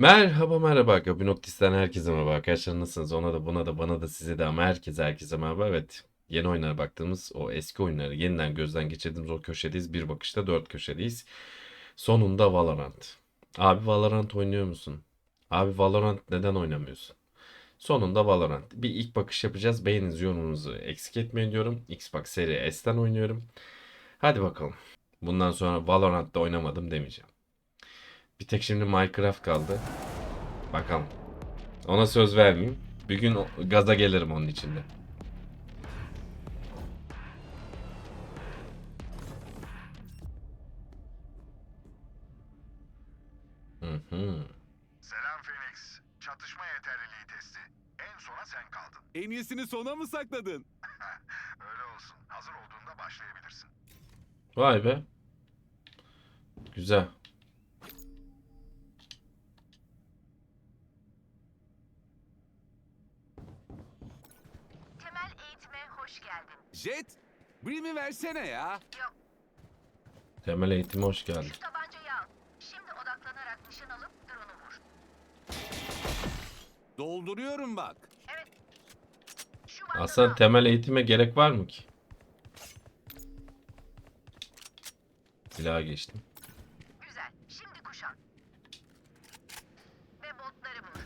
Merhaba merhaba. Gabinoktis'ten herkese merhaba arkadaşlar. Nasılsınız? Ona da buna da bana da size de ama herkese herkese merhaba. Evet yeni oyunlara baktığımız o eski oyunları yeniden gözden geçirdiğimiz o köşedeyiz. Bir bakışta dört köşedeyiz. Sonunda Valorant. Abi Valorant oynuyor musun? Abi Valorant neden oynamıyorsun? Sonunda Valorant. Bir ilk bakış yapacağız. Beğeninizi yorumunuzu eksik etmeyin diyorum. Xbox Series S'ten oynuyorum. Hadi bakalım. Bundan sonra Valorant'ta oynamadım demeyeceğim bir tek şimdi Minecraft kaldı. Bakalım. Ona söz vermeyeyim. Bir gün gaza gelirim onun içinde. Hı hı. Selam Phoenix. Çatışma yeterliliği testi. En sona sen kaldın. En iyisini sona mı sakladın? Öyle olsun. Hazır olduğunda başlayabilirsin. Vay be. Güzel. Temel eğitime hoş geldin. Jet, Brim'i versene ya. Temel eğitime hoş geldin. Şu tabancayı al. Şimdi odaklanarak nişan alıp drone'u vur. Dolduruyorum bak. Evet. Şu bandı Aslında al. temel eğitime gerek var mı ki? Silah'a geçtim. Güzel. Şimdi kuşan. Ve botları vur.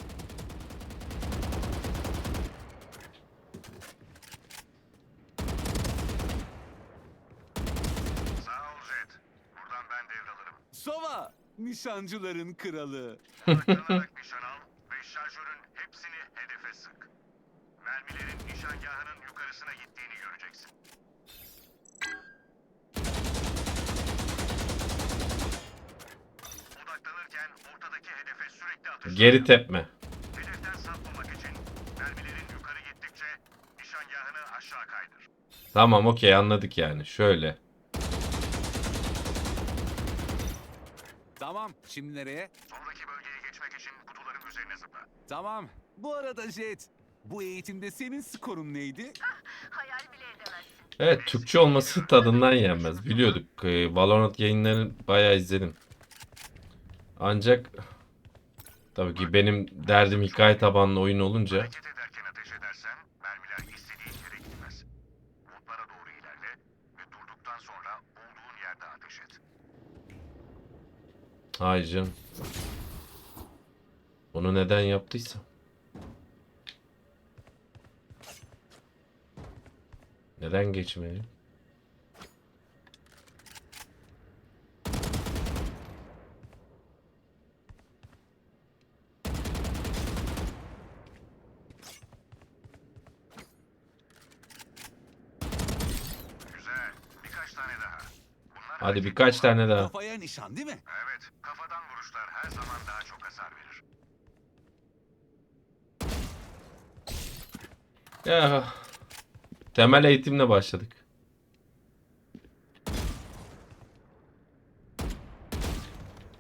Sağ ol Jet. Buradan ben devralırım. Sova, nişancıların kralı. Odaklanarak nişan al ve şarjörün hepsini hedefe sık. Mermilerin nişangahının yukarısına gittiğini göreceksin. Odaklanırken ortadaki hedefe sürekli atış. Geri tepme. Hedeften sapmamak için mermilerin yukarı gittikçe nişangahını aşağı kaydır. Tamam okey anladık yani. Şöyle. Tamam, şimdi nereye? Sonraki bölgeye geçmek için kutuların üzerine zıpla. Tamam. Bu arada Jet, bu eğitimde senin skorun neydi? Hayal bile edemezsin. Evet Türkçe olması tadından yenmez. Biliyorduk. Ee, Valorant yayınlarını bayağı izledim. Ancak tabii ki benim derdim hikaye tabanlı oyun olunca Hareket ederken ateş edersen mermiler istediğin yere gitmez. Botlara doğru ilerle ve durduktan sonra olduğun yerde ateş et. Hayır canım. Bunu neden yaptıysa. Neden geçmeli? Güzel. Birkaç tane daha. Bunlar Hadi birkaç tane daha. Kafaya nişan değil mi? Evet. Kafadan vuruşlar her zaman daha çok hasar verir. Ya. Temel eğitimle başladık.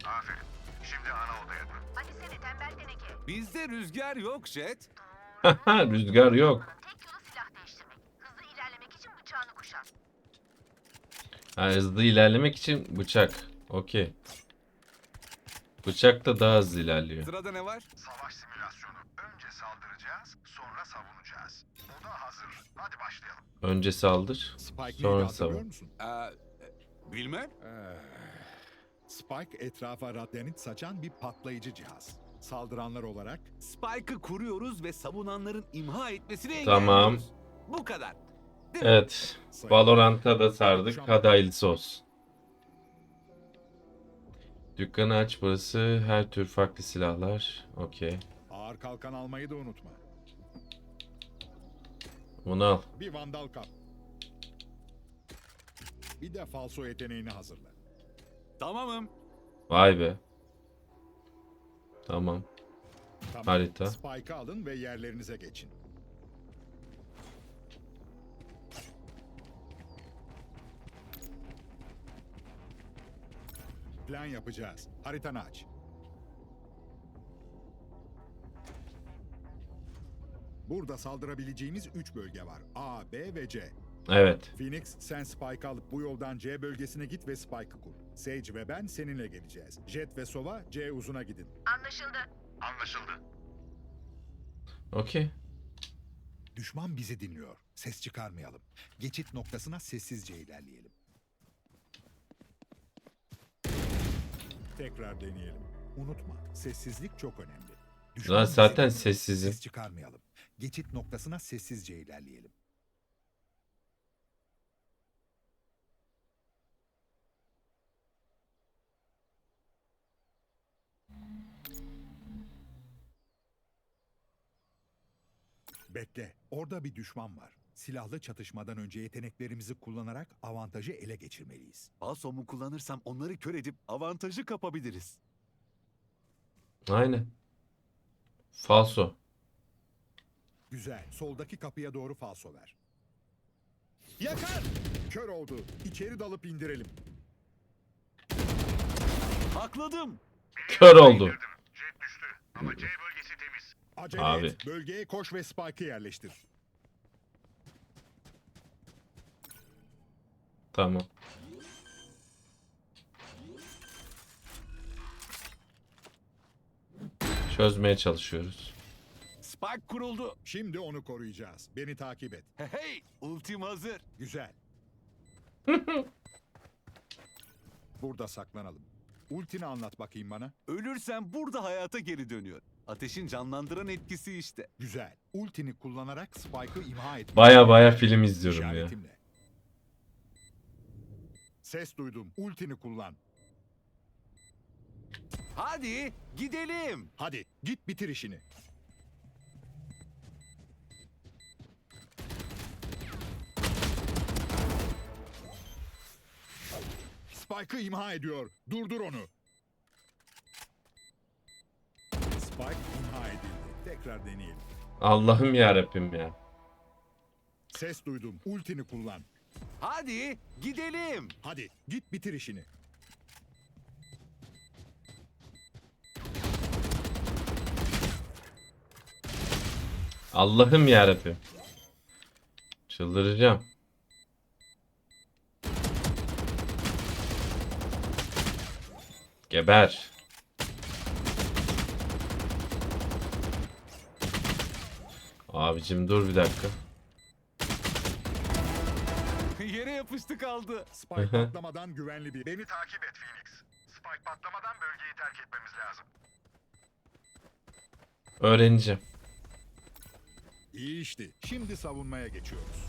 Aferin. Şimdi ana odaya dön. Hadi seni tembel teneke. Bizde rüzgar yok Jet. Rüzgar yok. Tek yolu silah değiştirmek. Hızlı ilerlemek için bıçağını kuşan. Ha, hızlı ilerlemek için bıçak. Okey. Bıçak da daha hızlı ilerliyor. Sırada ne var? Savaş simülasyonu. Önce saldıracağız, sonra savunacağız. O da hazır. Hadi başlayalım. Önce saldır. Spike Sonra savun. musun? Ee, bilmem. Ee, Spike etrafa radyanit saçan bir patlayıcı cihaz. Saldıranlar olarak Spike'ı kuruyoruz ve savunanların imha etmesini Tamam. engelliyoruz. Bu kadar. Evet. Valorant'a da sardık. Hadi hayırlısı olsun. Dükkanı aç burası. Her tür farklı silahlar. Okey. ağır kalkan almayı da unutma. Bunu al. Bir vandal kap. Bir de falso yeteneğini hazırla. Tamamım. Vay be. Tamam. Tamam. Harita. Spike'ı alın ve yerlerinize geçin. Plan yapacağız. Haritanı aç. Burada saldırabileceğimiz 3 bölge var. A, B ve C. Evet. Phoenix sen Spike alıp bu yoldan C bölgesine git ve Spike'ı kur. Sage ve ben seninle geleceğiz. Jet ve Sova C uzuna gidin. Anlaşıldı. Anlaşıldı. Okey. Düşman bizi dinliyor. Ses çıkarmayalım. Geçit noktasına sessizce ilerleyelim. Tekrar deneyelim. Unutma, sessizlik çok önemli. Lan bizi zaten sessizim. Ses çıkarmayalım. Geçit noktasına sessizce ilerleyelim. Bekle, orada bir düşman var. Silahlı çatışmadan önce yeteneklerimizi kullanarak avantajı ele geçirmeliyiz. Falsomu kullanırsam onları kör edip avantajı kapabiliriz. Aynen. Falso. Güzel, soldaki kapıya doğru falso ver. Yakar! Kör oldu. İçeri dalıp indirelim. Hakladım. Kör oldu. Jet düştü. Ama C bölgesi temiz. Acele Abi. et. Bölgeye koş ve Spike'ı yerleştir. Tamam. Çözmeye çalışıyoruz. Spike kuruldu. Şimdi onu koruyacağız. Beni takip et. Hey, ultim hazır. Güzel. Burada saklanalım. Ultini anlat bakayım bana. Ölürsem burada hayata geri dönüyor. Ateşin canlandıran etkisi işte. Güzel. Ultini kullanarak Spike'ı imha et. Baya baya film izliyorum ya. İşaretimle. Ses duydum. Ultini kullan. Hadi gidelim. Hadi git bitir işini. Spike'ı imha ediyor. Durdur onu. Spike imha edildi. Tekrar deneyelim. Allah'ım ya Rabbim ya. Ses duydum. Ultini kullan. Hadi gidelim. Hadi git bitir işini. Allah'ım ya Rabbim. Çıldıracağım. Geber. Abicim dur bir dakika. Yere yapıştı kaldı. Spike patlamadan güvenli bir... Beni takip et Phoenix. Spike patlamadan bölgeyi terk etmemiz lazım. Öğreneceğim. İyi işti. Şimdi savunmaya geçiyoruz.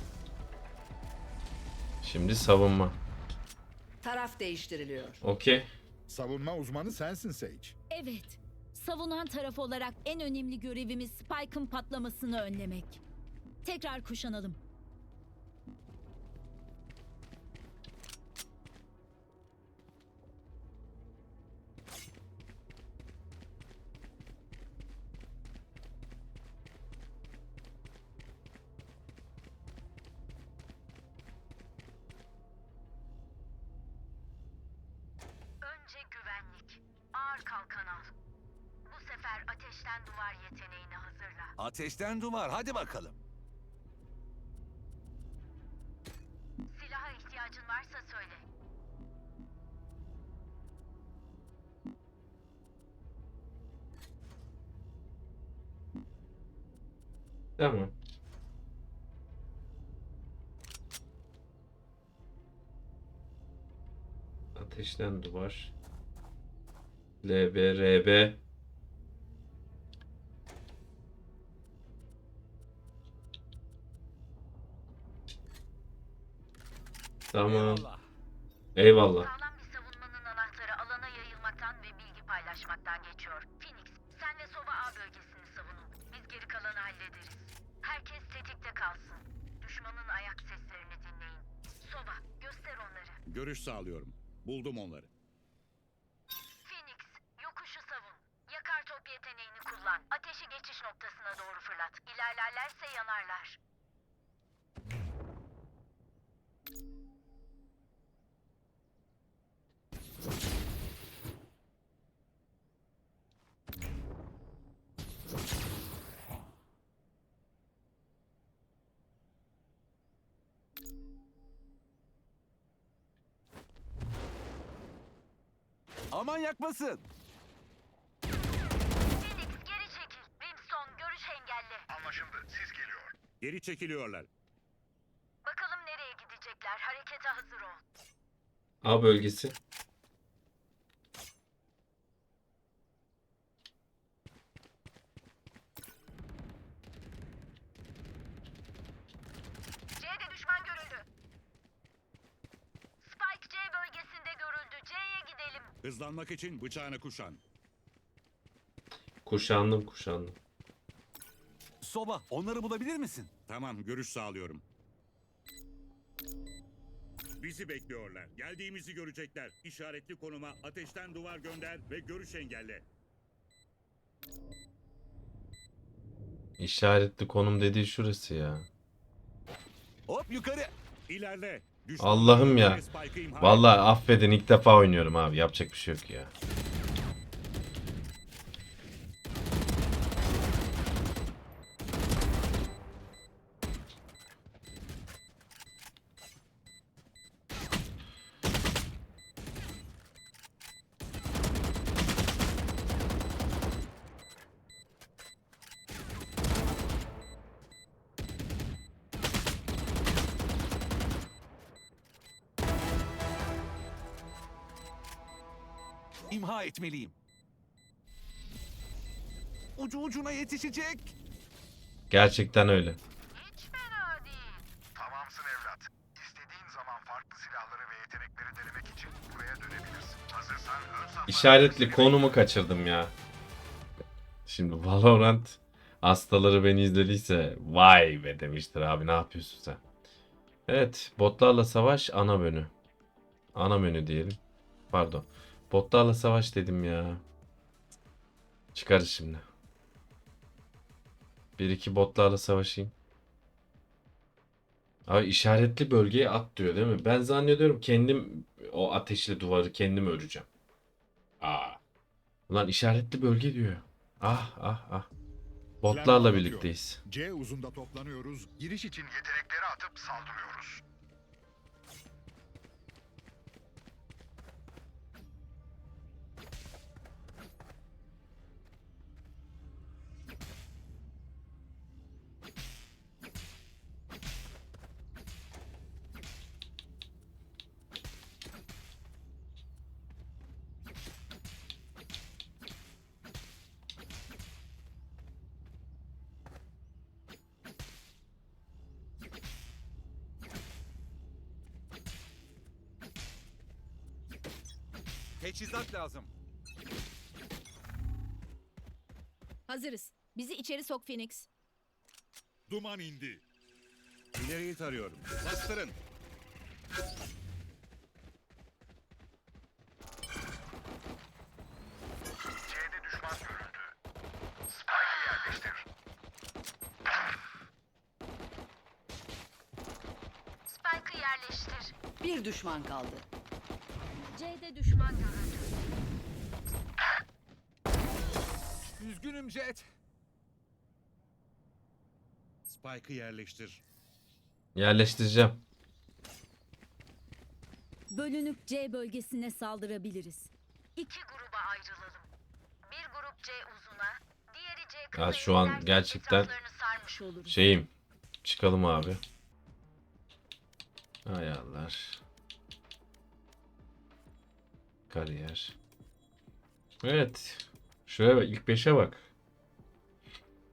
Şimdi savunma. Taraf değiştiriliyor. Okey. Savunma uzmanı sensin Sage. Evet. Savunan taraf olarak en önemli görevimiz Spike'ın patlamasını önlemek. Tekrar kuşanalım. Ağır kalkan al. Bu sefer ateşten duvar yeteneğini hazırla. Ateşten duvar hadi bakalım. Silaha ihtiyacın varsa söyle. Tamam. Ateşten duvar. LB, RB. Tamam. Eyvallah. Sağlam bir savunmanın anahtarı alana yayılmaktan ve bilgi paylaşmaktan geçiyor. Phoenix, sen ve Sova A bölgesini savunun. Biz geri kalanı hallederiz. Herkes tetikte kalsın. Düşmanın ayak seslerini dinleyin. Sova, göster onları. Görüş sağlıyorum. Buldum onları. Aman yakmasın. Phoenix geri çekil. Brimstone görüş engelli. Anlaşıldı. Siz geliyor. Geri çekiliyorlar. Bakalım nereye gidecekler. Harekete hazır ol. A bölgesi. Hızlanmak için bıçağını kuşan. Kuşandım kuşandım. Soba, onları bulabilir misin? Tamam, görüş sağlıyorum. Bizi bekliyorlar. Geldiğimizi görecekler. İşaretli konuma ateşten duvar gönder ve görüş engelle. İşaretli konum dediği şurası ya. Hop yukarı. İlerle. Allah'ım ya. Vallahi affedin ilk defa oynuyorum abi. Yapacak bir şey yok ya. İmha etmeliyim. Ucu ucuna yetişecek. Gerçekten öyle. Hiç fena değil. Tamamsın evlat. İstediğin zaman farklı silahları ve yetenekleri denemek için buraya dönebilirsin. Hazırsan ön safhada... İşaretli konumu kaçırdım ya. Şimdi Valorant hastaları beni izlediyse vay be demiştir abi ne yapıyorsun sen? Evet botlarla savaş ana menü. Ana menü diyelim. Pardon. Botlarla savaş dedim ya. Çıkarız şimdi. Bir iki botlarla savaşayım. Abi işaretli bölgeye at diyor değil mi? Ben zannediyorum kendim o ateşli duvarı kendim öreceğim. Aa. Ulan işaretli bölge diyor. Ah ah ah. Botlarla birlikteyiz. C uzunda toplanıyoruz. Giriş için Yetenekleri atıp saldırıyoruz. Teçhizat lazım. Hazırız. Bizi içeri sok Phoenix. Duman indi. İleriyi tarıyorum. Bastırın. C'de düşman görüldü. Spike'ı yerleştir. Spike'ı yerleştir. Bir düşman kaldı. C'de düşman görüldü. Üzgünüm Jet. Spike'ı yerleştir. Yerleştireceğim. Bölünüp C bölgesine saldırabiliriz. İki gruba ayrılalım. Bir grup C uzuna, diğeri C Ya kısaya şu an giderken gerçekten etraflarını sarmış oluruz. Şeyim. Çıkalım abi. Ayarlar. Kariyer. Evet. Şuraya bak. ilk 5'e bak.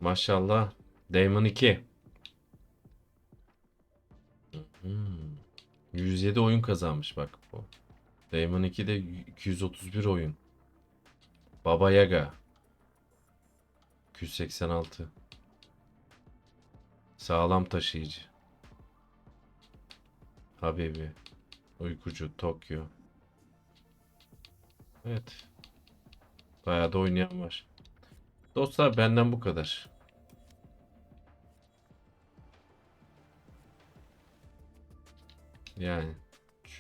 Maşallah. Damon 2. Hmm. 107 oyun kazanmış bak bu. Damon 2'de 231 oyun. Baba Yaga. 286. Sağlam taşıyıcı. Habibi. Uykucu. Tokyo. Evet. Bayağı da oynayan var. Dostlar benden bu kadar. Yani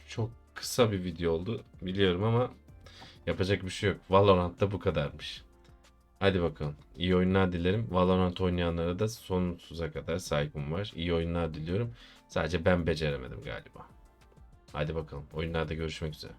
çok kısa bir video oldu biliyorum ama yapacak bir şey yok. Valorant'ta bu kadarmış. Hadi bakalım. İyi oyunlar dilerim. Valorant oynayanlara da sonsuza kadar saygım var. İyi oyunlar diliyorum. Sadece ben beceremedim galiba. Hadi bakalım. Oyunlarda görüşmek üzere.